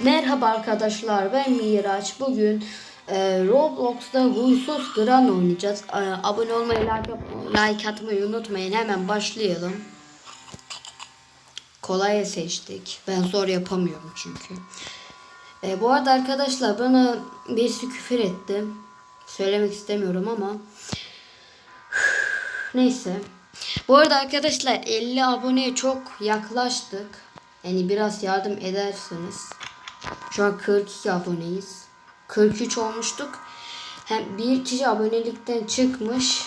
Merhaba arkadaşlar ben Miraç. Bugün e, Roblox'ta Huysuz Gran oynayacağız. E, abone olmayı, like, like atmayı unutmayın. Hemen başlayalım. Kolayı seçtik. Ben zor yapamıyorum çünkü. E, bu arada arkadaşlar bana birisi küfür etti. Söylemek istemiyorum ama. Neyse. Bu arada arkadaşlar 50 aboneye çok yaklaştık. Yani biraz yardım ederseniz. Şu an 42 aboneyiz. 43 olmuştuk. Hem bir kişi abonelikten çıkmış.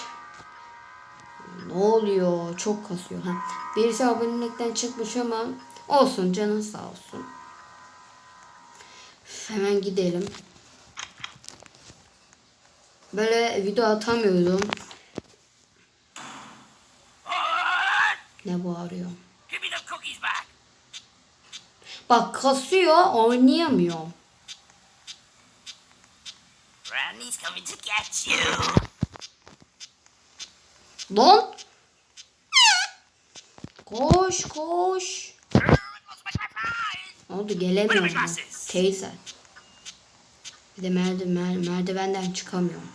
Ne oluyor? Çok kasıyor. Ha. Birisi abonelikten çıkmış ama olsun canın sağ olsun. Hemen gidelim. Böyle video atamıyordum. Ne bağırıyor? Bak kasıyor oynayamıyorum. Granny's coming to get you. Lan. Koş koş. Ne oldu gelemiyorum. Teyze. Bir de merdiven, merdivenden çıkamıyorum.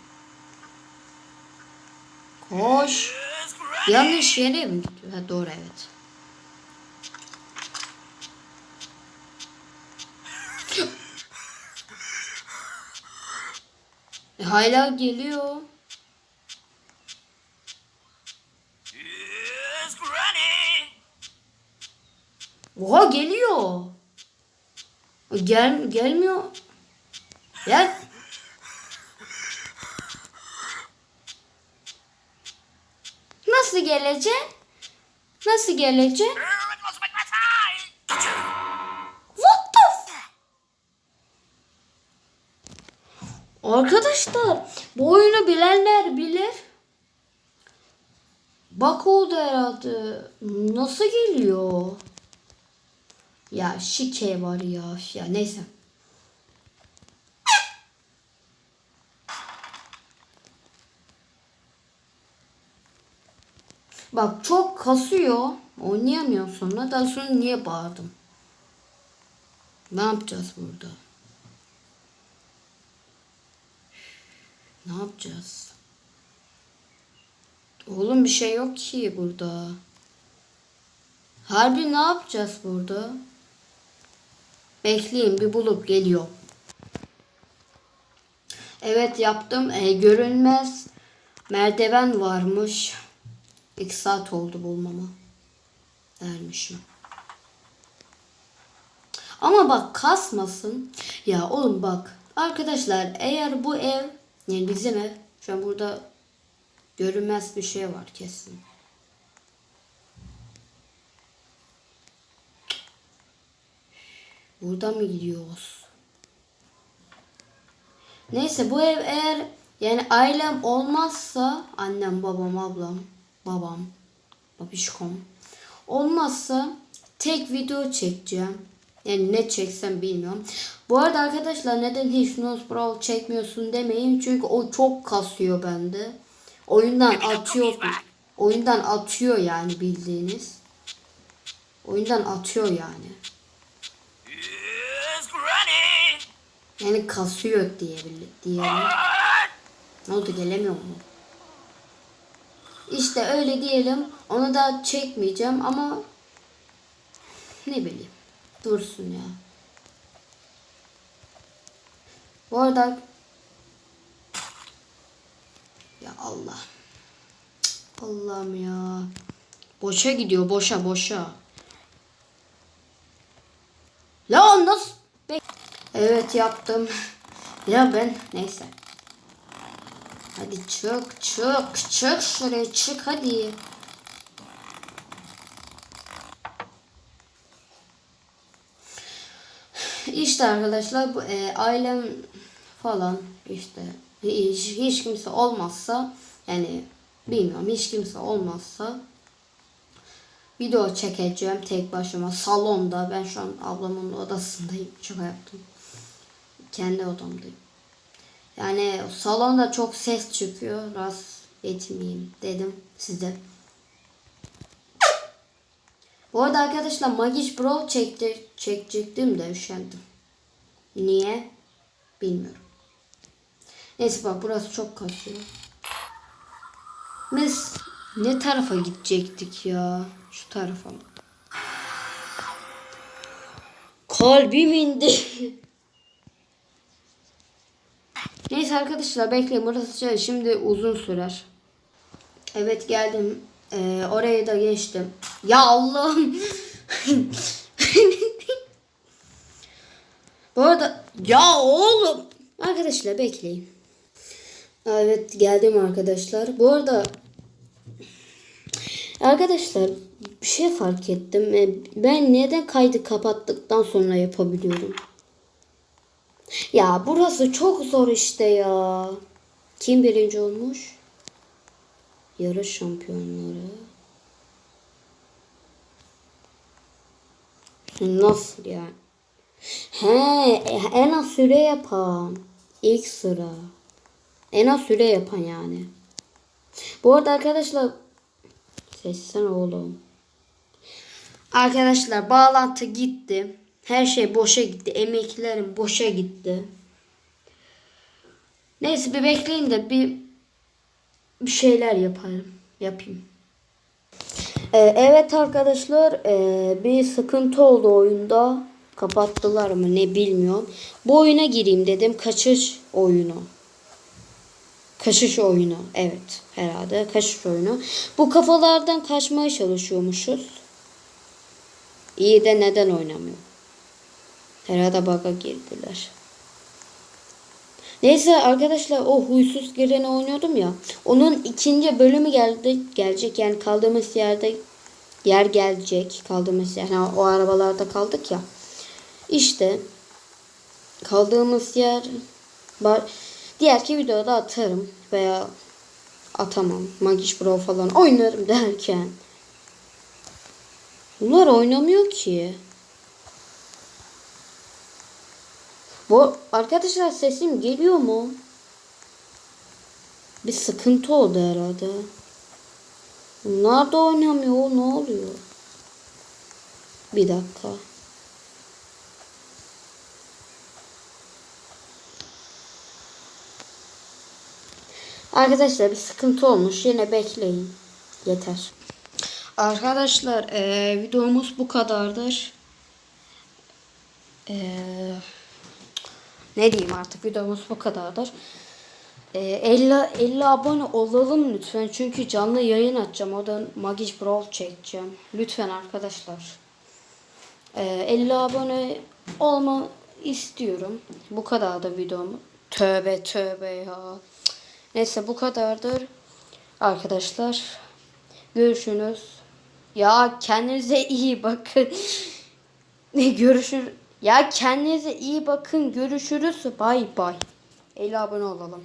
Koş. Yanlış yere mi gidiyor? Ha, doğru evet. E, hala geliyor. Oha geliyor. Gel gelmiyor. Gel. Nasıl gelecek? Nasıl gelecek? Arkadaşlar bu oyunu bilenler bilir. Bak oldu herhalde. Nasıl geliyor? Ya şike var ya. Ya neyse. Bak çok kasıyor. Oynayamıyorum sonra. Daha sonra niye bağırdım? Ne yapacağız burada? Ne yapacağız? Oğlum bir şey yok ki burada. Harbi ne yapacağız burada? Bekleyin bir bulup geliyor. Evet yaptım. E, görünmez merdiven varmış. İki saat oldu bulmama. Dermişim. Ama bak kasmasın. Ya oğlum bak. Arkadaşlar eğer bu ev yani bizim ev şu an burada görünmez bir şey var kesin. Burada mı gidiyoruz? Neyse bu ev eğer yani ailem olmazsa annem, babam, ablam, babam, babişkom olmazsa tek video çekeceğim. Yani ne çeksem bilmiyorum. Bu arada arkadaşlar neden hiç Nose Brawl çekmiyorsun demeyin. Çünkü o çok kasıyor bende. Oyundan atıyor. Oyundan atıyor yani bildiğiniz. Oyundan atıyor yani. Yani kasıyor diyebilir diyelim. Ne oldu gelemiyor mu? İşte öyle diyelim. Onu da çekmeyeceğim ama ne bileyim. Dursun ya. Bu arada ya Allah. Allah'ım ya. Boşa gidiyor boşa boşa. La nasıl? Evet yaptım. Ya ben neyse. Hadi çık çık çık şuraya çık hadi. İşte arkadaşlar bu e, ailem falan işte hiç, hiç kimse olmazsa yani bilmiyorum hiç kimse olmazsa video çekeceğim tek başıma salonda. Ben şu an ablamın odasındayım şaka yaptım. Kendi odamdayım. Yani salonda çok ses çıkıyor. Rahatsız etmeyeyim dedim size Bu arada arkadaşlar Magic Bro çekti, çekecektim de üşendim. Niye? Bilmiyorum. Neyse bak burası çok kasıyor. Biz ne tarafa gidecektik ya? Şu tarafa mı? Kalbim indi. Neyse arkadaşlar bekleyin burası şey- şimdi uzun sürer. Evet geldim. Ee, orayı da geçtim. Ya Allah'ım. Bu arada ya oğlum. Arkadaşlar bekleyin. Evet geldim arkadaşlar. Bu arada arkadaşlar bir şey fark ettim. Ee, Ben neden kaydı kapattıktan sonra yapabiliyorum? Ya burası çok zor işte ya. Kim birinci olmuş? Yarış şampiyonları. Nasıl yani? He, en az süre yapan. İlk sıra. En az süre yapan yani. Bu arada arkadaşlar sessen oğlum. Arkadaşlar bağlantı gitti. Her şey boşa gitti. Emeklerim boşa gitti. Neyse bir bekleyin de bir bir şeyler yaparım. Yapayım. Ee, evet arkadaşlar ee, bir sıkıntı oldu oyunda. Kapattılar mı ne bilmiyorum. Bu oyuna gireyim dedim. Kaçış oyunu. Kaçış oyunu. Evet herhalde kaçış oyunu. Bu kafalardan kaçmaya çalışıyormuşuz. İyi de neden oynamıyor? Herhalde bug'a girdiler. Neyse arkadaşlar o huysuz gireni oynuyordum ya. Onun ikinci bölümü geldi gelecek yani kaldığımız yerde yer gelecek. Kaldığımız yer. Yani o arabalarda kaldık ya. İşte kaldığımız yer var. Diğerki videoda atarım veya atamam. Magic Bro falan oynarım derken. Bunlar oynamıyor ki. Bu arkadaşlar sesim geliyor mu? Bir sıkıntı oldu herhalde. Bunlar da oynamıyor. Ne oluyor? Bir dakika. Arkadaşlar bir sıkıntı olmuş. Yine bekleyin. Yeter. Arkadaşlar eee, videomuz bu kadardır. Eee ne diyeyim artık videomuz bu kadardır. Ee, 50, 50 abone olalım lütfen. Çünkü canlı yayın açacağım. Oradan Magic Brawl çekeceğim. Lütfen arkadaşlar. Ee, 50 abone olma istiyorum. Bu kadar da videom. Tövbe tövbe ya. Neyse bu kadardır. Arkadaşlar. Görüşürüz. Ya kendinize iyi bakın. Görüşür. Ya kendinize iyi bakın. Görüşürüz. Bay bay. 50 abone olalım.